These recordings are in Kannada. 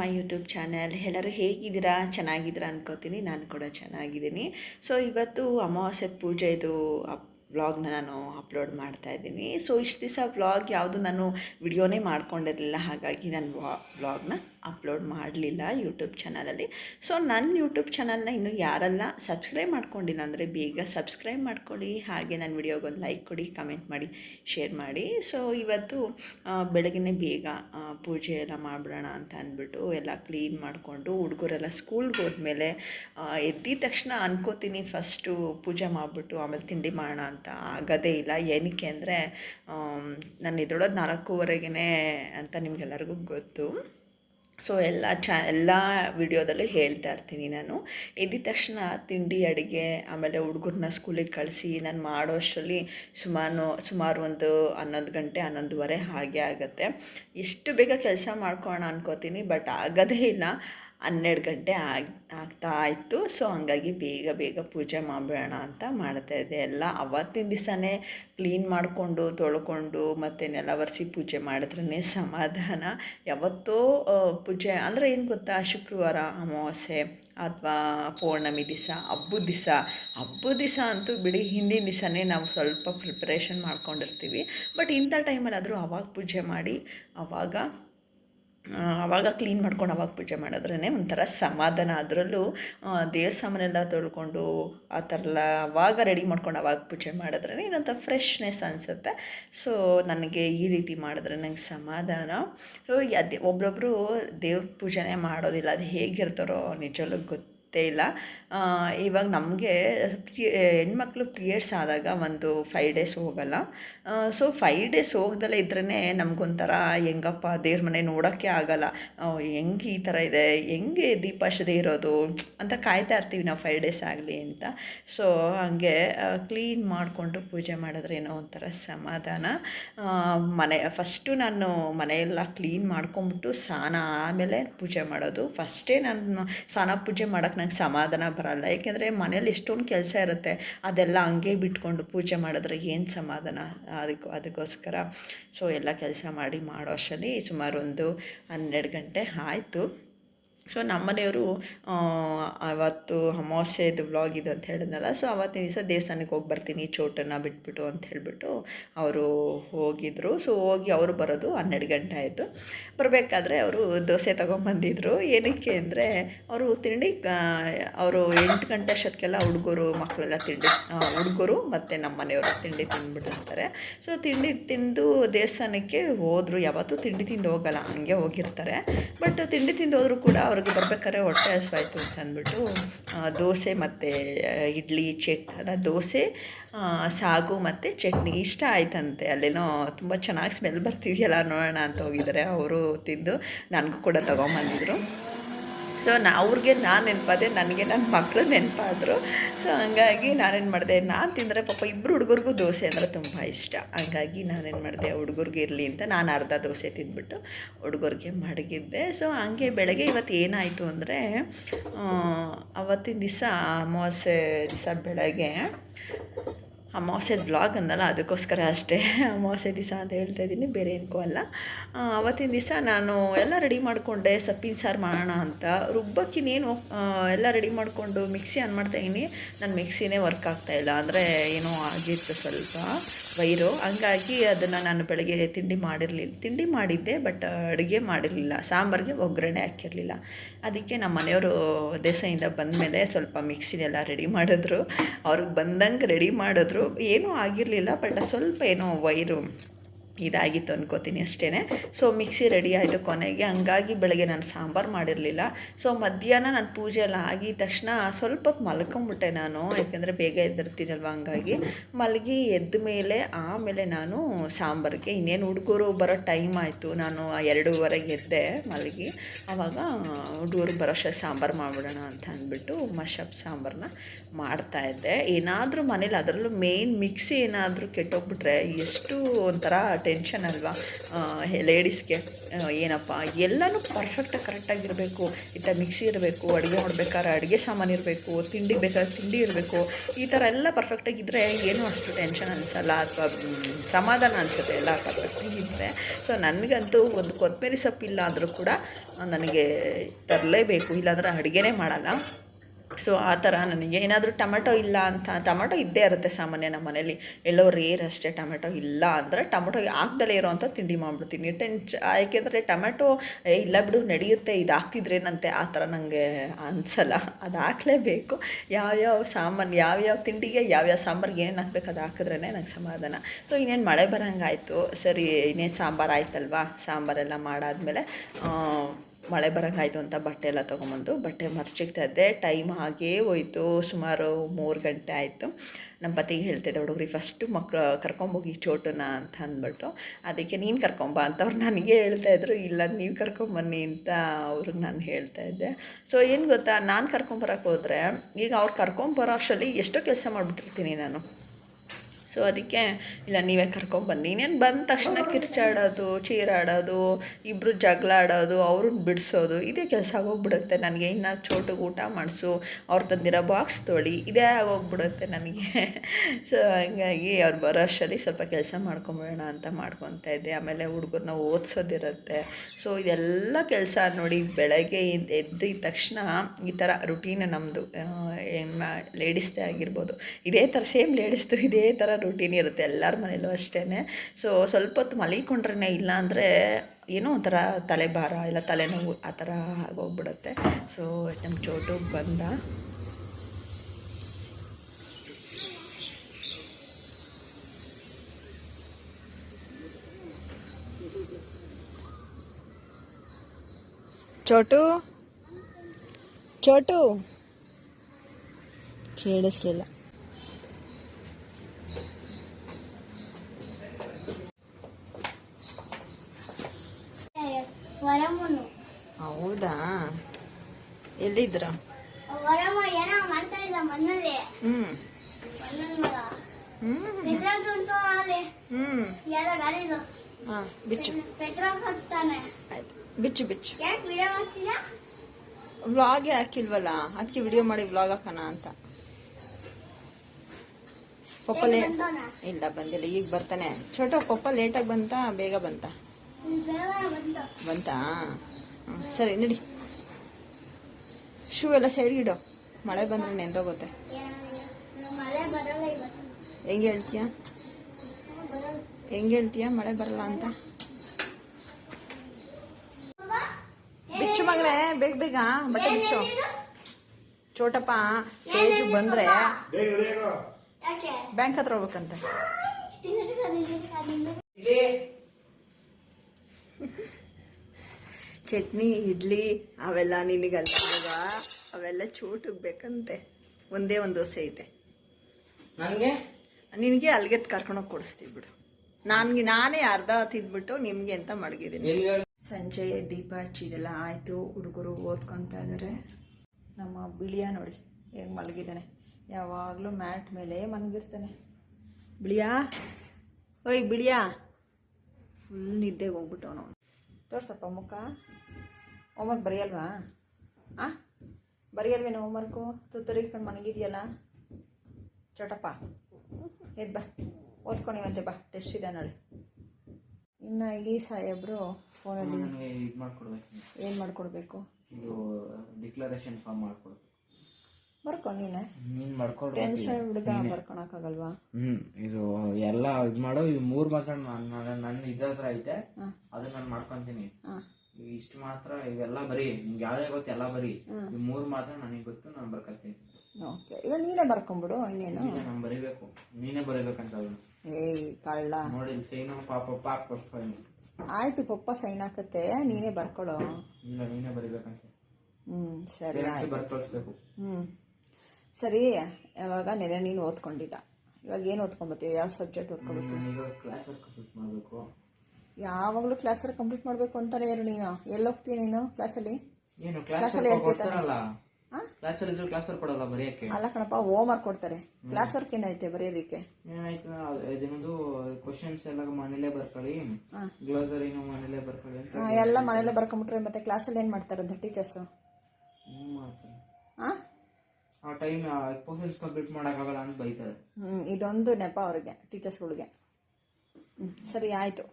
ಮೈ ಯೂಟ್ಯೂಬ್ ಚಾನಲ್, ಎಲ್ಲರೂ ಹೇಗಿದ್ದೀರಾ? ಚೆನ್ನಾಗಿದ್ದೀರಾ ಅನ್ಕೋತೀನಿ. ನಾನು ಕೂಡ ಚೆನ್ನಾಗಿದ್ದೀನಿ. ಸೊ ಇವತ್ತು ಅಮಾವಾಸ್ಯದ ಪೂಜೆದು ಅಪ್ ವ್ಲಾಗ್ನ ನಾನು ಅಪ್ಲೋಡ್ ಮಾಡ್ತಾ ಇದ್ದೀನಿ. ಸೊ ಇಷ್ಟು ದಿವಸ ವ್ಲಾಗ್ ಯಾವುದು ನಾನು ವಿಡಿಯೋನೇ ಮಾಡ್ಕೊಂಡಿರಲಿಲ್ಲ. ಹಾಗಾಗಿ ನಾನು ವ್ಲಾ ವ್ಲಾಗ್ನ ಅಪ್ಲೋಡ್ ಮಾಡಲಿಲ್ಲ ಯೂಟ್ಯೂಬ್ ಚಾನಲಲ್ಲಿ ಸೊ ನನ್ನ ಯೂಟ್ಯೂಬ್ ಚಾನಲ್ನ ಇನ್ನೂ ಯಾರೆಲ್ಲ ಸಬ್ಸ್ಕ್ರೈಬ್ ಮಾಡ್ಕೊಂಡಿಲ್ಲ ಅಂದರೆ ಬೇಗ ಸಬ್ಸ್ಕ್ರೈಬ್ ಮಾಡ್ಕೊಳ್ಳಿ. ಹಾಗೆ ನನ್ನ ವಿಡಿಯೋಗೆ ಒಂದು ಲೈಕ್ ಕೊಡಿ ಕಮೆಂಟ್ ಮಾಡಿ ಶೇರ್ ಮಾಡಿ. ಸೊ ಇವತ್ತು ಬೆಳಗ್ಗೆ ಬೇಗ ಪೂಜೆ ಎಲ್ಲ ಮಾಡಿಬಿಡೋಣ ಅಂತ ಅಂದ್ಬಿಟ್ಟು ಎಲ್ಲ ಕ್ಲೀನ್ ಮಾಡಿಕೊಂಡು ಹುಡುಗರೆಲ್ಲ ಸ್ಕೂಲ್ಗೆ ಹೋದ್ಮೇಲೆ ಎದ್ದಿದ ತಕ್ಷಣ ಅನ್ಕೋತೀನಿ ಫಸ್ಟು ಪೂಜೆ ಮಾಡಿಬಿಟ್ಟು ಆಮೇಲೆ ತಿಂಡಿ ಮಾಡೋಣ ಅಂತ. ಆಗೋದೇ ಇಲ್ಲ. ಏನಕ್ಕೆ ಅಂದರೆ ನಾನು ಇದ್ರೊಳೋದು ನಾಲ್ಕೂವರೆಗೆ ಅಂತ ನಿಮಗೆಲ್ಲರಿಗೂ ಗೊತ್ತು. ಸೊ ಎಲ್ಲ ಚಾ, ಎಲ್ಲ ವಿಡಿಯೋದಲ್ಲೂ ಹೇಳ್ತಾ ಇರ್ತೀನಿ ನಾನು. ಎದ್ದಿದ ತಕ್ಷಣ ತಿಂಡಿ, ಅಡುಗೆ, ಆಮೇಲೆ ಹುಡುಗರನ್ನ ಸ್ಕೂಲಿಗೆ ಕಳಿಸಿ ನಾನು ಮಾಡೋ ಅಷ್ಟರಲ್ಲಿ ಸುಮಾರು ಸುಮಾರು ಒಂದು ಹನ್ನೊಂದು ಗಂಟೆ, ಹನ್ನೊಂದುವರೆ ಹಾಗೆ ಆಗುತ್ತೆ. ಎಷ್ಟು ಬೇಗ ಕೆಲಸ ಮಾಡ್ಕೊಳ್ಳೋಣ ಅನ್ಕೋತೀನಿ, ಬಟ್ ಆಗೋದೇ ಇಲ್ಲ. ಹನ್ನೆರಡು ಗಂಟೆ ಆಗಿ, ಆಗ್ತಾ ಇತ್ತು. ಸೊ ಹಂಗಾಗಿ ಬೇಗ ಬೇಗ ಪೂಜೆ ಮಾಡಬೇಡ ಅಂತ ಮಾಡ್ತಾ ಇದ್ದೆ. ಎಲ್ಲ ಅವತ್ತಿನ ದಿವಸನೇ ಕ್ಲೀನ್ ಮಾಡಿಕೊಂಡು, ತೊಳ್ಕೊಂಡು, ಮತ್ತು ನೆಲ ಒರೆಸಿ ಪೂಜೆ ಮಾಡಿದ್ರೇ ಸಮಾಧಾನ. ಯಾವತ್ತೋ ಪೂಜೆ ಅಂದರೆ ಏನು ಗೊತ್ತಾ? ಶುಕ್ರವಾರ, ಅಮಾವಾಸ್ಯೆ ಅಥವಾ ಪೌರ್ಣಮಿ ದಿವಸ, ಹಬ್ಬದ ದಿವಸ. ಹಬ್ಬದ ದಿವಸ ಅಂತೂ ಬಿಡಿ ಹಿಂದಿನ ದಿವಸನೇ ನಾವು ಸ್ವಲ್ಪ ಪ್ರಿಪ್ರೇಷನ್ ಮಾಡ್ಕೊಂಡಿರ್ತೀವಿ. ಬಟ್ ಇಂಥ ಟೈಮಲ್ಲಾದರೂ ಅವಾಗ ಪೂಜೆ ಮಾಡಿ, ಅವಾಗ ಆವಾಗ ಕ್ಲೀನ್ ಮಾಡ್ಕೊಂಡು ಅವಾಗ ಪೂಜೆ ಮಾಡಿದ್ರೇ ಒಂಥರ ಸಮಾಧಾನ. ಅದರಲ್ಲೂ ದೇವ್ರ ಸಾಮಾನೆಲ್ಲ ತೊಳ್ಕೊಂಡು ಆ ಥರ ಎಲ್ಲ ಅವಾಗ ರೆಡಿ ಮಾಡ್ಕೊಂಡು ಅವಾಗ ಪೂಜೆ ಮಾಡಿದ್ರೇ ಇನ್ನೊಂಥರ ಫ್ರೆಶ್ನೆಸ್ ಅನಿಸುತ್ತೆ. ಸೊ ನನಗೆ ಈ ರೀತಿ ಮಾಡಿದ್ರೆ ನಂಗೆ ಸಮಾಧಾನ. ಸೊ ಅದೇ ಒಬ್ರೊಬ್ಬರು ದೇವ್ರ ಪೂಜೆನೇ ಮಾಡೋದಿಲ್ಲ. ಅದು ಹೇಗಿರ್ತಾರೋ ನಿಜವಾಗ್ಲೂ ಗೊತ್ತೇ. ಇಲ್ಲ. ಆ, ಇವಾಗ ನಮಗೆ ಹೆಣ್ಮಕ್ಳು ಪಿರಿಯಡ್ಸ್ ಆದಾಗ ಒಂದು ಫೈವ್ ಡೇಸ್ ಹೋಗಲ್ಲ. ಸೊ ಫೈವ್ ಡೇಸ್ ಹೋಗ್ದಲ್ಲ ಇದ್ರೇ ನಮಗೊಂಥರ ಹೆಂಗಪ್ಪ ದೇವ್ರ ಮನೆ ನೋಡೋಕ್ಕೆ ಆಗಲ್ಲ. ಹೆಂಗೆ ಈ ಥರ ಇದೆ? ಹೆಂಗೆ ದೀಪ ಹಚ್ಚದೇ ಇರೋದು? ಅಂತ ಕಾಯ್ತಾ ಇರ್ತೀವಿ ನಾವು ಫೈವ್ ಡೇಸ್ ಆಗಲಿ ಅಂತ. ಸೊ ಹಾಗೆ ಕ್ಲೀನ್ ಮಾಡಿಕೊಂಡು ಪೂಜೆ ಮಾಡಿದ್ರೆ ಏನೋ ಒಂಥರ ಸಮಾಧಾನ. ಮನೆ ಫಸ್ಟು ನಾನು ಮನೆಯೆಲ್ಲ ಕ್ಲೀನ್ ಮಾಡ್ಕೊಂಬಿಟ್ಟು ಸ್ನಾನ ಆಮೇಲೆ ಪೂಜೆ ಮಾಡೋದು. ಫಸ್ಟೇ ನಾನು ಸ್ನಾನ ಪೂಜೆ ಮಾಡೋಕ್ಕೆ ನಂಗೆ ಸಮಾಧಾನ ಬರಲ್ಲ. ಏಕೆಂದರೆ ಮನೇಲಿ ಎಷ್ಟೊಂದು ಕೆಲಸ ಇರುತ್ತೆ, ಅದೆಲ್ಲ ಹಂಗೆ ಬಿಟ್ಕೊಂಡು ಪೂಜೆ ಮಾಡಿದ್ರೆ ಏನು ಸಮಾಧಾನ ಅದಕ್ಕೆ, ಅದಕ್ಕೋಸ್ಕರ. ಸೊ ಎಲ್ಲ ಕೆಲಸ ಮಾಡಿ ಮಾಡೋ ಅಷ್ಟರಲ್ಲಿ ಸುಮಾರು ಒಂದು ಹನ್ನೆರಡು ಗಂಟೆ ಆಯಿತು. ಸೊ ನಮ್ಮನೆಯವರು ಅವತ್ತು ಅಮಾವಾಸ್ಯೆದು ವ್ಲಾಗ್ ಇದು ಅಂತ ಹೇಳಿದ್ನಲ್ಲ ಸೊ ಅವತ್ತಿನ ದಿವಸ ದೇವಸ್ಥಾನಕ್ಕೆ ಹೋಗಿ ಬರ್ತೀನಿ, ಚೋಟನ್ನು ಬಿಟ್ಬಿಟ್ಟು ಅಂತ ಹೇಳಿಬಿಟ್ಟು ಅವರು ಹೋಗಿದ್ರು. ಸೊ ಹೋಗಿ ಅವರು ಬರೋದು ಹನ್ನೆರಡು ಗಂಟೆ ಆಯಿತು. ಬರಬೇಕಾದ್ರೆ ಅವರು ದೋಸೆ ತೊಗೊಂಬಂದಿದ್ರು. ಏನಕ್ಕೆ ಅಂದರೆ, ಅವರು ತಿಂಡಿ ಅವರು ಎಂಟು ಗಂಟೆ ಅಷ್ಟೊತ್ತಿಗೆಲ್ಲ ಹುಡುಗರು, ಮಕ್ಕಳೆಲ್ಲ ತಿಂಡಿ ಹುಡುಗರು ಮತ್ತು ನಮ್ಮ ಮನೆಯವರು ತಿಂಡಿ ತಿಂದ್ಬಿಟ್ಟಿರ್ತಾರೆ. ಸೊ ತಿಂಡಿ ತಿಂದು ದೇವಸ್ಥಾನಕ್ಕೆ ಹೋದರು. ಯಾವತ್ತೂ ತಿಂಡಿ ತಿಂದು ಹೋಗಲ್ಲ, ಹಂಗೆ ಹೋಗಿರ್ತಾರೆ. ಬಟ್ ತಿಂಡಿ ತಿಂದು ಹೋದರೂ ಕೂಡ ಅವ್ರಿಗೆ ಬರ್ಬೇಕಾದ್ರೆ ಹೊಟ್ಟೆ ಹಸುವಾಯ್ತು ಅಂತ ಅಂದ್ಬಿಟ್ಟು ದೋಸೆ ಮತ್ತು ಇಡ್ಲಿ ಚಟ್ ಅಲ್ಲ ದೋಸೆ ಸಾಗು ಮತ್ತು ಚಟ್ನಿ ಇಷ್ಟ ಆಯ್ತಂತೆ. ಅಲ್ಲೇನೋ ತುಂಬ ಚೆನ್ನಾಗಿ ಸ್ಮೆಲ್ ಬರ್ತಿದೆಯಲ್ಲ ನೋಡೋಣ ಅಂತ ಹೋಗಿದ್ದಾರೆ. ಅವರು ತಿಂದು ನನಗೂ ಕೂಡ ತೊಗೊಂಬಂದಿದ್ರು. ಸೊ ನಾ ಅವ್ರಿಗೆ ನಾನು ನೆನಪಾದೆ, ನನಗೆ ನನ್ನ ಮಕ್ಕಳು ನೆನಪಾದರು. ಸೊ ಹಂಗಾಗಿ ನಾನೇನು ಮಾಡಿದೆ, ನಾನು ತಿಂದರೆ ಪಾಪ ಇಬ್ಬರು ಹುಡುಗರಿಗೂ ದೋಸೆ ಅಂದರೆ ತುಂಬ ಇಷ್ಟ. ಹಂಗಾಗಿ ನಾನೇನು ಮಾಡಿದೆ ಹುಡುಗರಿಗೆ ಇರಲಿ ಅಂತ ನಾನು ಅರ್ಧ ದೋಸೆ ತಿಂದ್ಬಿಟ್ಟು ಹುಡುಗರಿಗೆ ಮಡಗಿದ್ದೆ. ಸೊ ಹಂಗೆ ಬೆಳಗ್ಗೆ ಇವತ್ತು ಏನಾಯಿತು ಅಂದರೆ ಅವತ್ತಿನ ದಿವಸ, ಅಮಾವಾಸ್ಯೆ ದಿವಸ ಬೆಳಗ್ಗೆ ಅಮಾವಾಸ್ಯದ ಬ್ಲಾಗ್ ಅಂದಲ್ಲ, ಅದಕ್ಕೋಸ್ಕರ ಅಷ್ಟೇ. ಅಮಾವಾಸ್ಯೆ ದಿವಸ ಅಂತ ಹೇಳ್ತಾ ಇದ್ದೀನಿ, ಬೇರೆ ಏನಕ್ಕೂ ಅಲ್ಲ. ಅವತ್ತಿನ ದಿವಸ ನಾನು ಎಲ್ಲ ರೆಡಿ ಮಾಡಿಕೊಂಡೆ ಸೊಪ್ಪಿನ ಸಾರು ಮಾಡೋಣ ಅಂತ. ರುಬ್ಬಕ್ಕಿನೇನು ಎಲ್ಲ ರೆಡಿ ಮಾಡಿಕೊಂಡು ಮಿಕ್ಸಿ ಆನ್ ಮಾಡ್ತಾ ಇದ್ದೀನಿ ನನ್ನ ಮಿಕ್ಸಿನೇ ವರ್ಕ್ ಆಗ್ತಾಯಿಲ್ಲ ಅಂದರೆ ಏನೋ ಆಗಿತ್ತು ಸ್ವಲ್ಪ ವೈರು. ಹಂಗಾಗಿ ಅದನ್ನು ನಾನು ಬೆಳಗ್ಗೆ ತಿಂಡಿ ಮಾಡಿರಲಿಲ್ಲ. ತಿಂಡಿ ಮಾಡಿದ್ದೆ ಬಟ್ ಅಡುಗೆ ಮಾಡಿರಲಿಲ್ಲ. ಸಾಂಬಾರಿಗೆ ಒಗ್ಗರಣೆ ಹಾಕಿರಲಿಲ್ಲ. ಅದಕ್ಕೆ ನಮ್ಮ ಮನೆಯವರು ದೇಸಾಯಿಂದ ಬಂದಮೇಲೆ ಸ್ವಲ್ಪ ಮಿಕ್ಸಿನೆಲ್ಲ ರೆಡಿ ಮಾಡಿದ್ರು. ಅವ್ರಿಗೆ ಬಂದಂಗೆ ರೆಡಿ ಮಾಡಿದ್ರು. ಏನೂ ಆಗಿರಲಿಲ್ಲ ಬಟ್ ಸ್ವಲ್ಪ ಏನೋ ವೈರು ಇದಾಗಿತ್ತು ಅನ್ಕೋತೀನಿ ಅಷ್ಟೇ ಸೊ ಮಿಕ್ಸಿ ರೆಡಿ ಆಯಿತು ಕೊನೆಗೆ. ಹಂಗಾಗಿ ಬೆಳಗ್ಗೆ ನಾನು ಸಾಂಬಾರು ಮಾಡಿರಲಿಲ್ಲ. ಸೊ ಮಧ್ಯಾಹ್ನ ನಾನು ಪೂಜೆ ಎಲ್ಲ ಆಗಿದ ತಕ್ಷಣ ಸ್ವಲ್ಪ ಹೊತ್ತು ಮಲ್ಕೊಂಬಿಟ್ಟೆ ನಾನು. ಯಾಕೆಂದರೆ ಬೇಗ ಎದ್ದಿರ್ತೀನಲ್ವ ಹಂಗಾಗಿ. ಮಲಗಿ ಎದ್ದ ಮೇಲೆ ಆಮೇಲೆ ನಾನು ಸಾಂಬಾರಿಗೆ ಇನ್ನೇನು ಹುಡುಗರು ಬರೋ ಟೈಮ್ ಆಯಿತು. ನಾನು ಎರಡೂವರೆಗೆ ಎದ್ದೆ ಮಲಗಿ. ಆವಾಗ ಹುಡುಗರು ಬರೋಷ್ಟು ಸಾಂಬಾರು ಮಾಡಿಬಿಡೋಣ ಅಂತ ಅಂದ್ಬಿಟ್ಟು ಮಶಪ್ ಸಾಂಬಾರನ್ನ ಮಾಡ್ತಾಯಿದ್ದೆ ಏನಾದರೂ ಮನೇಲಿ ಅದರಲ್ಲೂ ಮೇಯ್ನ್ ಮಿಕ್ಸಿ ಏನಾದರೂ ಕೆಟ್ಟೋಗ್ಬಿಟ್ರೆ ಎಷ್ಟು ಒಂಥರ ಟೆನ್ಷನ್ ಅಲ್ವಾ? ಲೇಡೀಸ್ಗೆ ಏನಪ್ಪ, ಎಲ್ಲನೂ ಪರ್ಫೆಕ್ಟಾಗಿ ಕರೆಕ್ಟಾಗಿರಬೇಕು ಇತ್ತ ಮಿಕ್ಸಿ ಇರಬೇಕು, ಅಡುಗೆ ಮಾಡ್ಬೇಕಾದ್ರೆ ಅಡುಗೆ ಸಾಮಾನು ಇರಬೇಕು, ತಿಂಡಿ ಬೇಕಾದ್ರೆ ತಿಂಡಿ ಇರಬೇಕು. ಈ ಥರ ಎಲ್ಲ ಪರ್ಫೆಕ್ಟಾಗಿದ್ದರೆ ಏನೂ ಅಷ್ಟು ಟೆನ್ಷನ್ ಅನಿಸಲ್ಲ, ಅಥವಾ ಸಮಾಧಾನ ಅನಿಸುತ್ತೆ ಎಲ್ಲ ಪರ್ಫೆಕ್ಟಾಗಿದ್ದರೆ ಸೊ ನನಗಂತೂ ಒಂದು ಕೊತ್ತಂಬರಿ ಸೊಪ್ಪಿಲ್ಲ ಆದರೂ ಕೂಡ ನನಗೆ ತರಲೇಬೇಕು. ಇಲ್ಲಾಂದ್ರೆ ಅಡುಗೆನೇ ಮಾಡಲ್ಲ. ಸೊ ಆ ಥರ ನನಗೆ ಏನಾದರೂ ಟೊಮೆಟೊ ಇಲ್ಲ ಅಂತ, ಟೊಮೆಟೊ ಇದ್ದೇ ಇರುತ್ತೆ ಸಾಮಾನ್ಯ ನಮ್ಮ ಮನೇಲಿ ಎಲ್ಲೋ ರೇರ್ ಅಷ್ಟೇ ಟೊಮೆಟೊ ಇಲ್ಲ ಅಂದರೆ ಟೊಮೆಟೊ ಹಾಕ್ದಲೇ ಇರೋವಂಥ ತಿಂಡಿ ಮಾಡ್ಬಿಡ್ತೀನಿ. ಟೆನ್ಚ್ ಯಾಕೆಂದರೆ ಟೊಮೆಟೊ ಇಲ್ಲ ಬಿಡು, ನಡೆಯುತ್ತೆ ಇದು ಹಾಕ್ತಿದ್ರೇನಂತೆ ಆ ಥರ ನನಗೆ ಅನಿಸಲ್ಲ. ಅದು ಹಾಕ್ಲೇಬೇಕು. ಯಾವ್ಯಾವ ಸಾಮಾನು, ಯಾವ್ಯಾವ ತಿಂಡಿಗೆ ಯಾವ್ಯಾವ ಸಾಂಬಾರಿಗೆ ಏನೇನು ಹಾಕ್ಬೇಕು ಅದು ಹಾಕಿದ್ರೇ ನಂಗೆ ಸಮಾಧಾನ. ಸೊ ಇನ್ನೇನು ಮಳೆ ಬರೋಂಗಾಯಿತು. ಸರಿ, ಇನ್ನೇನು ಸಾಂಬಾರು ಆಯ್ತಲ್ವಾ? ಸಾಂಬಾರೆಲ್ಲ ಮಾಡಾದ್ಮೇಲೆ ಮಳೆ ಬರೋಂಗಾಯ್ತು ಅಂತ ಬಟ್ಟೆ ಎಲ್ಲ ತೊಗೊಂಬಂದು ಬಟ್ಟೆ ಮರ್ಚಿಕ್ತಾ ಇದ್ದೆ ಟೈಮ್ ಹಾಗೇ ಹೋಯಿತು. ಸುಮಾರು ಮೂರು ಗಂಟೆ ಆಯಿತು. ನಮ್ಮ ಪತಿಗೆ ಹೇಳ್ತಿದ್ದೆ, ಹುಡುಗ್ರಿ ಫಸ್ಟು ಮಕ್ಕಳು ಕರ್ಕೊಂಬೋಗಿ ಚೋಟುನ ಅಂತ ಅಂದ್ಬಿಟ್ಟು, ಅದಕ್ಕೆ ನೀನು ಕರ್ಕೊಂಬ ಅಂತ ಅವ್ರು ನನಗೆ ಹೇಳ್ತಾ ಇದ್ರು. ಇಲ್ಲ, ನೀವು ಕರ್ಕೊಂಬನ್ನಿ ಅಂತ ಅವ್ರಿಗೆ ನಾನು ಹೇಳ್ತಾ ಇದ್ದೆ. ಸೊ ಏನು ಗೊತ್ತಾ, ನಾನು ಕರ್ಕೊಂಬರಕ್ಕೆ ಹೋದರೆ, ಈಗ ಅವ್ರು ಕರ್ಕೊಂಬರೋ ಅಷ್ಟರಲ್ಲಿ ಎಷ್ಟೋ ಕೆಲಸ ಮಾಡಿಬಿಟ್ಟಿರ್ತೀನಿ ನಾನು. ಸೊ ಅದಕ್ಕೆ, ಇಲ್ಲ, ನೀವೇ ಕರ್ಕೊಂಬನ್ನಿ ಇನ್ನೇನು ಬಂದ ತಕ್ಷಣ ಕಿರ್ಚಾಡೋದು, ಚೀರಾಡೋದು ಇಬ್ಬರು ಜಗಳ ಆಡೋದು ಅವ್ರನ್ನ ಬಿಡಿಸೋದು, ಇದೇ ಕೆಲಸ ಆಗೋಗ್ಬಿಡುತ್ತೆ ನನಗೆ. ಇನ್ನೂ ಚೋಟಿಗೆ ಊಟ ಮಾಡಿಸು, ಅವ್ರು ತಂದಿರೋ ಬಾಕ್ಸ್ ತೊಳಿ, ಇದೇ ಆಗೋಗ್ಬಿಡುತ್ತೆ ನನಗೆ. ಸೊ ಹಂಗಾಗಿ ಅವ್ರು ಬರೋ ಅಷ್ಟರಲ್ಲಿ ಸ್ವಲ್ಪ ಕೆಲಸ ಮಾಡ್ಕೊಂಬಿಡೋಣ ಅಂತ ಮಾಡ್ಕೊತಾ ಇದ್ದೆ. ಆಮೇಲೆ ಹುಡುಗರನ್ನ ಓದಿಸೋದಿರುತ್ತೆ. ಸೊ ಇದೆಲ್ಲ ಕೆಲಸ ನೋಡಿ ಬೆಳಗ್ಗೆ ಎದ್ದು ಎದ್ದಿದ ತಕ್ಷಣ ಈ ಥರ ರುಟೀನ್ ನಮ್ಮದು ಲೇಡೀಸ್ದೇ ಆಗಿರ್ಬೋದು. ಇದೇ ಥರ ಸೇಮ್ ಲೇಡೀಸ್ದು ಇದೇ ಥರ ರುಟೀನ್ ಇರುತ್ತೆ ಎಲ್ಲರ ಮನೇಲೂ ಅಷ್ಟೇ ಸೊ ಸ್ವಲ್ಪ ಹೊತ್ತು ಮಲಿಕೊಂಡ್ರೆ ಇಲ್ಲಾಂದರೆ ಏನೋ ಒಂಥರ ತಲೆಭಾರ ಇಲ್ಲ ತಲೆನೋವು ಆ ಥರ ಆಗೋಗ್ಬಿಡುತ್ತೆ. ಸೊ ನಮ್ಮ ಚೋಟು ಬಂದ. ಚೋಟು? ಚೋಟು? ಕೇಳಿಸ್ಲಿಲ್ಲ. ವರಮನು. ಹೌದಾ? ಎಲ್ಲಿದ್ರ ವರಮ ಏನೋ ಮಾಡ್ತಾ ಇದ್ದ ಮಣ್ಣಲ್ಲಿ. ಹ್ಞೂ ಮಣ್ಣನ್ ಮಗ ಹ್ಞೂ ಪೆಟ್ರೋಲ್ ತುಂಬ್ತು ಅಲ್ಲಿ. ಹ್ಞೂ ಎಲ್ಲ ಗಾಡಿದು. ಹಾಂ ಬಿಚ್ಚು. ಪೆಟ್ರೋಲ್ ಹಾಕ್ತಾನೆ ಆಯ್ತು. ಬಿಚ್ಚು ಬಿಚ್ಚು. ಯಾಕೆ ವಿಡಿಯೋ ಮಾಡ್ತೀರಾ ವ್ಲಾಗೇ ಹಾಕಿಲ್ವಲ್ಲ? ಅದಕ್ಕೆ ವಿಡಿಯೋ ಮಾಡಿ ವ್ಲಾಗ್ ಹಾಕೋಣ ಅಂತ. ಪಪ್ಪ ಲೇಟ್ ಇಲ್ಲ ಬಂದಿಲ್ಲ. ಈಗ ಬರ್ತಾನೆ. ಚೋಟ ಪಪ್ಪ ಲೇಟಾಗಿ ಬಂತ? ಬೇಗ ಬಂತ? ಬಂತು? ಬಂತಾ ಸರಿ ನಡಿ. ಶೂ ಎಲ್ಲ ಸೈಡ್ ಇಡು. ಮಳೆ ಬಂದ್ರೆ ನೆಂದೋಗುತ್ತೆ ಏನು- ಮಳೆ ಬರಲ್ಲ ಇವತ್ತು ಹೆಂಗೆ ಹೇಳ್ತೀಯ? ಹೆಂಗ ಹೇಳ್ತೀಯ? ಮಳೆ ಬರಲ್ಲ ಅಂತ. ಬಿಚ್ಚು ಮಗನೇ ಬೇಗ ಬೇಗ ಬಟ್ಟೆ ಬಿಚ್ಚು. ಚೋಟಪ್ಪ ಕೇಜು ಬಂದ್ರೆ ಯಾಕೆ ಬ್ಯಾಂಕ್ ಹತ್ರ ಹೋಗ್ಬೇಕಂತೆ. ಚಟ್ನಿ ಇಡ್ಲಿ ಅವೆಲ್ಲ ನಿನಗಲ್ಲ ಅವೆಲ್ಲ ಚೂಟಿಗೆ ಬೇಕಂತೆ. ಒಂದೇ ಒಂದು ದೋಸೆ ಐತೆ. ನನಗೆ? ನಿನಗೆ ಅಲ್ಲಿಗೆ ಕರ್ಕೊಂಡೋಗಿ ಕೊಡಿಸ್ತೀವಿ ಬಿಡು. ನನಗೆ ನಾನೇ ಅರ್ಧ ತಿದ್ಬಿಟ್ಟು ನಿಮಗೆ ಅಂತ ಮಡಗಿದ್ದೀನಿ? ಸಂಜೆ ದೀಪ ಹಚ್ಚಿದೆಲ್ಲ ಆಯಿತು. ಹುಡುಗರು ಓದ್ಕೊತಾ ಇದ್ದಾರೆ ನಮ್ಮ ಬಿಳಿಯ ನೋಡಿ ಹೇಗೆ ಮಲಗಿದ್ದಾನೆ. ಯಾವಾಗಲೂ ಮ್ಯಾಟ್ ಮೇಲೆ ಮಲಗಿರ್ತಾನೆ. ಬಿಳಿಯಾ? ಓಯ್ ಬಿಳಿಯಾ? ಫುಲ್ ನಿದ್ದೆಗೆ ಹೋಗ್ಬಿಟ್ಟವನು ತೋರ್ಸಪ್ಪ ಮುಖ. ಹೋಮ್ವರ್ಕ್ ಬರೆಯಲ್ವಾ? ಆ? ಬರೆಯಲ್ವೇನೋ ಹೋಮ್ವರ್ಕು ತುತ್ತರಿಕೊಂಡು ಮನಗಿದೆಯಲ್ಲ ಚಟಪ್ಪ. ಎದ್ ಬಾ. ಓದ್ಕೊಂಡಿವಂತೆ ಬಾ. ಟೆಸ್ಟ್ ಇದೆ ನಾಳೆ. ಇನ್ನು ಈ ಸಾಹೇಬ್ರು ಫೋನಲ್ಲಿ ಏನು ಮಾಡಿಕೊಡ್ಬೇಕು? ಇದು ಡಿಕ್ಲರೇಷನ್ ಫಾರ್ಮ್ ಮಾಡ್ಕೊಡ್ಬೇಕು. ಬರ್ಕೊ ನೀನೆ. ನೀನ್ ಮಾಡ್ಕೊಡ್ಬೇಕು ಟೆನ್ಷನ್ ಹುಡುಗ ಬರ್ಕೊಳಕ್ಕಾಗಲ್ವಾ ಹ್ಮ್ ಇದು ಎಲ್ಲ ಇದು ಮಾಡೋ ಇದು ಮೂರ್ ಮಾತ್ರ ನನ್ನ ನನ್ನ ಇದ್ರ ಐತೆ. ಅದನ್ನ ನಾನು ಮಾಡ್ಕೊಂತೀನಿ. ಇಷ್ಟು ಮಾತ್ರ ಇವೆಲ್ಲ ಬರಿ ನಿಮ್ಗೆ ಯಾವ್ದೇ ಗೊತ್ತು ಎಲ್ಲ ಬರೀ. ಈ ಮೂರ್ ಮಾತ್ರ ನನಗೆ ಗೊತ್ತು ನಾನು ಬರ್ಕೊತೀನಿ. ಓಕೆ ಈಗ ನೀನೇ ಬರ್ಕೊಂಬಿಡು ಇನ್ನೇನು? ನಾನು ಬರಿಬೇಕು. ನೀನೇ ಬರಿಬೇಕಂತ ಏಯ್ ಕಳ್ಳ. ನೋಡಿ ಸೈನು ಪಾಪ ಪಾಕ್ ಬರ್ತೀನಿ ಆಯ್ತು ಪಪ್ಪ ಸೈನ್ ಹಾಕತ್ತೆ. ನೀನೇ ಬರ್ಕೊಳು ಇಲ್ಲ ನೀನೇ ಬರಿಬೇಕಂತ. ಹ್ಮ್ ಸರಿ ಆಯ್ತು. ಹ್ಮ್. ಸರಿ ಯಾವಾಗ ನೆನೆ ನೀನು ಓದ್ಕೊಂಡಿಲ್ಲ ಇವಾಗ ಏನು ಓದ್ಕೊಂಬತ್ತೀಯ ಯಾವ ಸಬ್ಜೆಕ್ಟ್ ಓದ್ಕೊಂಬತ್ತೀಯ ಯಾವಾಗಲೂ ಕ್ಲಾಸ್ ವರ್ಕ್ ಕಂಪ್ಲೀಟ್ ಮಾಡಬೇಕು ಅಂತಾನೆ ಇರು ನೀನು. ಎಲ್ಲಿ ಹೋಗ್ತೀಯ ನೀನು ಕ್ಲಾಸಲ್ಲಿ ಅಲ್ಲ? ಕಣಪ್ಪ ಹೋಮ್ ವರ್ಕ್ ಕೊಡ್ತಾರೆ. ಕ್ಲಾಸ್ ವರ್ಕ್ ಏನೈತೆ ಬರೆಯೋದಕ್ಕೆ? ಎಲ್ಲ ಮನೇಲೇ ಬರ್ಕೊಂಬಿಟ್ರೆ ಮತ್ತೆ ಕ್ಲಾಸಲ್ಲಿ ಏನು ಮಾಡ್ತಾರಂತೆ ಟೀಚರ್ಸು ಆ ಟೈಮ್ ಕಂಪ್ಲೀಟ್ ಮಾಡೋಕ್ಕಾಗಲ್ಲ ಅಂತ ಬೈತಾರೆ. ಹ್ಞೂ ಇದೊಂದು ನೆಪ ಅವ್ರಿಗೆ ಟೀಚರ್ಸ್ಗಳಿಗೆ ಗಳಿಗೆ. ಸರಿ ಆಯಿತು.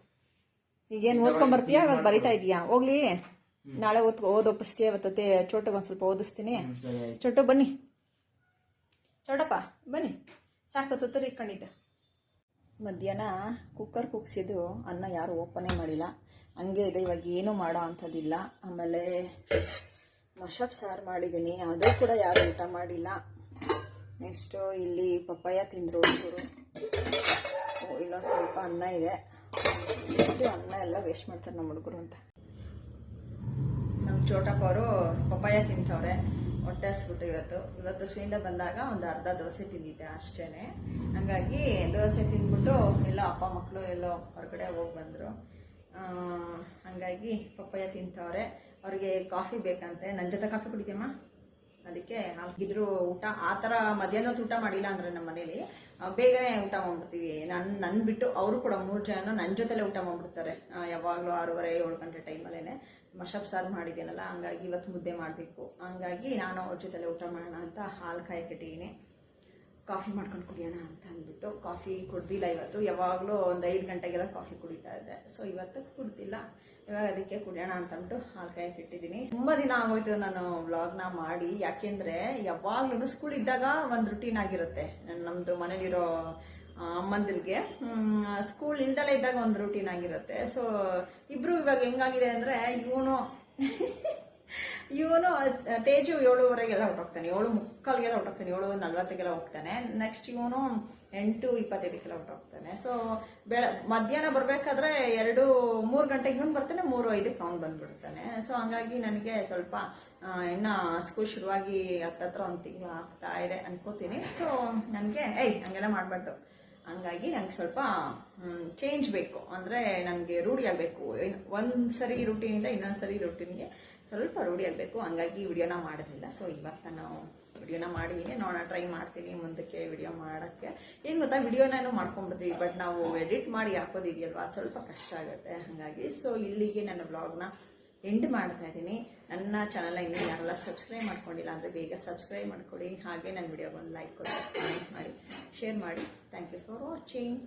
ಈಗೇನು ಓದ್ಕೊಂಬರ್ತೀಯಾ ಇವಾಗ ಬರಿತಾ ಇದೀಯಾ? ಹೋಗ್ಲಿ. ನಾಳೆ ಓದ್ ಓದೊಪ್ಪಿಸ್ತೀಯ ಇವತ್ತತ್ತೆ ಚೋಟಗೆ ಒಂದು ಸ್ವಲ್ಪ ಓದಿಸ್ತೀನಿ. ಹ್ಮ್, ಸರಿ ಆಯ್ತು. ಚೋಟು ಬನ್ನಿ. ಚೋಟಪ್ಪ ಬನ್ನಿ. ಸಾಕತ್ತರಿ ಇಟ್ಕೊಂಡಿದ್ದೆ. ಮಧ್ಯಾಹ್ನ ಕುಕ್ಕರ್ ಕುಗ್ಸಿದ್ದು ಅನ್ನ ಯಾರು ಓಪನೇ ಮಾಡಿಲ್ಲ. ಹಂಗೆ ಇದೆ ಇವಾಗ ಏನೂ ಮಾಡೋ ಅಂಥದ್ದಿಲ್ಲ. ಆಮೇಲೆ ಮಶಪ್ ಸಾರು ಮಾಡಿದ್ದೀನಿ. ಅದು ಕೂಡ ಯಾರು ಊಟ ಮಾಡಿಲ್ಲ. ನೆಕ್ಸ್ಟು ಇಲ್ಲಿ ಪಪ್ಪಾಯ ತಿಂದರು ಹುಡುಗರು. ಇಲ್ಲೊಂದು ಸ್ವಲ್ಪ ಅನ್ನ ಇದೆ. ಅನ್ನ ಎಲ್ಲ ವೇಸ್ಟ್ ಮಾಡ್ತಾರೆ ನಮ್ಮ ಹುಡುಗರು ಅಂತ. ನಮ್ಮ ಚೋಟಪ್ಪ ಅವರು ಪಪ್ಪಾಯ ತಿಂತವ್ರೆ. ಹೊಟ್ಟೆ ಹಸ್ಬಿಟ್ಟು ಇವತ್ತು. ಇವತ್ತು ಸ್ವಿಂದ ಬಂದಾಗ ಒಂದು ಅರ್ಧ ದೋಸೆ ತಿಂದಿದ್ದೆ ಅಷ್ಟೇ ಹಂಗಾಗಿ ದೋಸೆ ತಿಂದ್ಬಿಟ್ಟು ಎಲ್ಲ ಅಪ್ಪ ಮಕ್ಕಳು ಎಲ್ಲೋ ಹೊರಗಡೆ ಹೋಗಿ ಬಂದರು. ಹಂಗಾಗಿ ಪಪ್ಪಾಯ ತಿಂತವ್ರೆ. ಅವ್ರಿಗೆ ಕಾಫಿ ಬೇಕಂತೆ. ನನ್ನ ಜೊತೆ ಕಾಫಿ ಕುಡಿತೀಯಮ್ಮ? ಅದಕ್ಕೆ ಹಾಗಿದ್ರು ಊಟ. ಆ ಥರ ಮಧ್ಯಾಹ್ನದ ಊಟ ಮಾಡಿಲ್ಲ ಅಂದರೆ ನಮ್ಮ ಮನೇಲಿ. ಬೇಗನೆ ಊಟ ಮಾಡ್ಬಿಡ್ತೀವಿ. ನನ್ನ ನನ್ನ ಬಿಟ್ಟು ಅವರು ಕೂಡ ಮೂರು ಜನ ನನ್ನ ಜೊತೆಲೆ ಊಟ ಮಾಡ್ಬಿಡ್ತಾರೆ. ಯಾವಾಗಲೂ ಆರೂವರೆ, ಏಳು ಗಂಟೆ ಟೈಮಲ್ಲೇ ಮಶಪ್ ಸಾರು ಮಾಡಿದ್ದೀನಲ್ಲ, ಹಂಗಾಗಿ ಇವತ್ತು ಮುದ್ದೆ ಮಾಡಬೇಕು. ಹಂಗಾಗಿ ನಾನು ಅವ್ರ ಜೊತೆಲೆ ಊಟ ಮಾಡೋಣ ಅಂತ ಹಾಲು ಕಾಯಿ ಕಟ್ಟಿದ್ದೀನಿ. ಕಾಫಿ ಮಾಡ್ಕೊಂಡು ಕುಡಿಯೋಣ ಅಂತ ಅಂದ್ಬಿಟ್ಟು ಕಾಫಿ ಕುಡ್ದಿಲ್ಲ ಇವತ್ತು. ಯಾವಾಗಲೂ ಒಂದು ಐದು ಗಂಟೆಗೆಲ್ಲ ಕಾಫಿ ಕುಡಿತಾ ಇದ್ದೆ. ಸೊ ಇವತ್ತು ಕುಡ್ದಿಲ್ಲ. ಇವಾಗ ಅದಕ್ಕೆ ಕುಡಿಯೋಣ ಅಂತ ಅಂದ್ಬಿಟ್ಟು ಹಾಲು ಕಾಯಿ ಇಟ್ಟಿದ್ದೀನಿ. ತುಂಬ ದಿನ ಆಗೋಯ್ತು ನಾನು ವ್ಲಾಗ್ನ ಮಾಡಿ. ಯಾಕೆಂದರೆ ಯಾವಾಗ್ಲೂ ಸ್ಕೂಲ್ ಇದ್ದಾಗ ಒಂದು ರುಟೀನ್ ಆಗಿರುತ್ತೆ. ನಮ್ಮದು ಮನೇಲಿರೋ ಅಮ್ಮಂದ್ರಿಗೆ. ಅಮ್ಮಂದಿರಿಗೆ ಸ್ಕೂಲ್ ಇಲ್ದಲೇ ಇದ್ದಾಗ ಒಂದು ರುಟೀನ್ ಆಗಿರುತ್ತೆ. ಸೊ ಇಬ್ರು ಇವಾಗ ಹೆಂಗಾಗಿದೆ ಅಂದರೆ, ಇವನು ಇವನು ತೇಜು ಏಳುವರೆಗೆಲ್ಲ ಹೊಟ್ಟೋಗ್ತಾನೆ ಏಳು ಮುಕ್ಕಾಲ್ಗೆಲ್ಲ ಹೊಟ್ಟೋಗ್ತಾನೆ ಏಳು ನಲ್ವತ್ತಿಗೆಲ್ಲ ಹೋಗ್ತಾನೆ. ನೆಕ್ಸ್ಟ್ ಇವನು ಎಂಟು ಇಪ್ಪತ್ತೈದಕ್ಕೆಲ್ಲ ಹೊಟ್ಟೋಗ್ತಾನೆ ಸೊ ಬೆಳ, ಮಧ್ಯಾಹ್ನ ಬರಬೇಕಾದ್ರೆ ಎರಡು, ಮೂರು ಗಂಟೆಗೆ ಇವನು ಬರ್ತಾನೆ, ಮೂರು ಐದಕ್ಕೆ ಅವ್ನು ಬಂದ್ಬಿಡ್ತಾನೆ. ಸೊ ಹಂಗಾಗಿ ನನಗೆ ಸ್ವಲ್ಪ ಇನ್ನು ಸ್ಕೂಲ್ ಶುರುವಾಗಿ ಹತ್ತತ್ರ ಒಂದು ತಿಂಗಳು ಆಗ್ತಾ ಇದೆ ಅನ್ಕೋತೀನಿ. ಸೊ ನನಗೆ, ಏಯ್, ಹಂಗೆಲ್ಲ ಮಾಡಬಾರ್ದು. ಹಂಗಾಗಿ ನನಗೆ ಸ್ವಲ್ಪ ಚೇಂಜ್ ಬೇಕು. ಅಂದರೆ ನನಗೆ ರೂಢಿ ಆಗಬೇಕು. ಒಂದು ಸರಿ ರುಟೀನಿಂದ ಇನ್ನೊಂದು ಸರಿ ರೂಟೀನ್ಗೆ ಸ್ವಲ್ಪ ರೂಢಿ ಆಗಬೇಕು. ಹಂಗಾಗಿ ವಿಡಿಯೋನ ಮಾಡೋದಿಲ್ಲ. ಸೊ ಇವತ್ತು ನಾನು ವಿಡಿಯೋನ ಮಾಡಿದ್ದೀನಿ ನೋಡೋಣ ಟ್ರೈ ಮಾಡ್ತೀನಿ ಮುಂದಕ್ಕೆ ವಿಡಿಯೋ ಮಾಡೋಕ್ಕೆ. ಏನು ಗೊತ್ತಾ? ವಿಡಿಯೋನೂ ಮಾಡ್ಕೊಂಡ್ಬಿಡ್ತೀವಿ ಬಟ್ ನಾವು ಎಡಿಟ್ ಮಾಡಿ ಹಾಕೋದಿದೆಯಲ್ವಾ? ಸ್ವಲ್ಪ ಕಷ್ಟ ಆಗುತ್ತೆ. ಹಾಗಾಗಿ ಸೊ ಇಲ್ಲಿಗೆ ನನ್ನ ಬ್ಲಾಗ್ನ ಎಂಡ್ ಮಾಡ್ತಾ ಇದ್ದೀನಿ ನನ್ನ ಚಾನಲ್ನ ಇನ್ನೂ ಯಾರೆಲ್ಲ ಸಬ್ಸ್ಕ್ರೈಬ್ ಮಾಡ್ಕೊಂಡಿಲ್ಲ ಅಂದರೆ ಬೇಗ ಸಬ್ಸ್ಕ್ರೈಬ್ ಮಾಡ್ಕೊಳ್ಳಿ ಹಾಗೆ ನನ್ನ ವಿಡಿಯೋಗೊಂದು ಲೈಕ್ ಕೊಡಿ ಕಮೆಂಟ್ ಮಾಡಿ ಶೇರ್ ಮಾಡಿ. Thank you for watching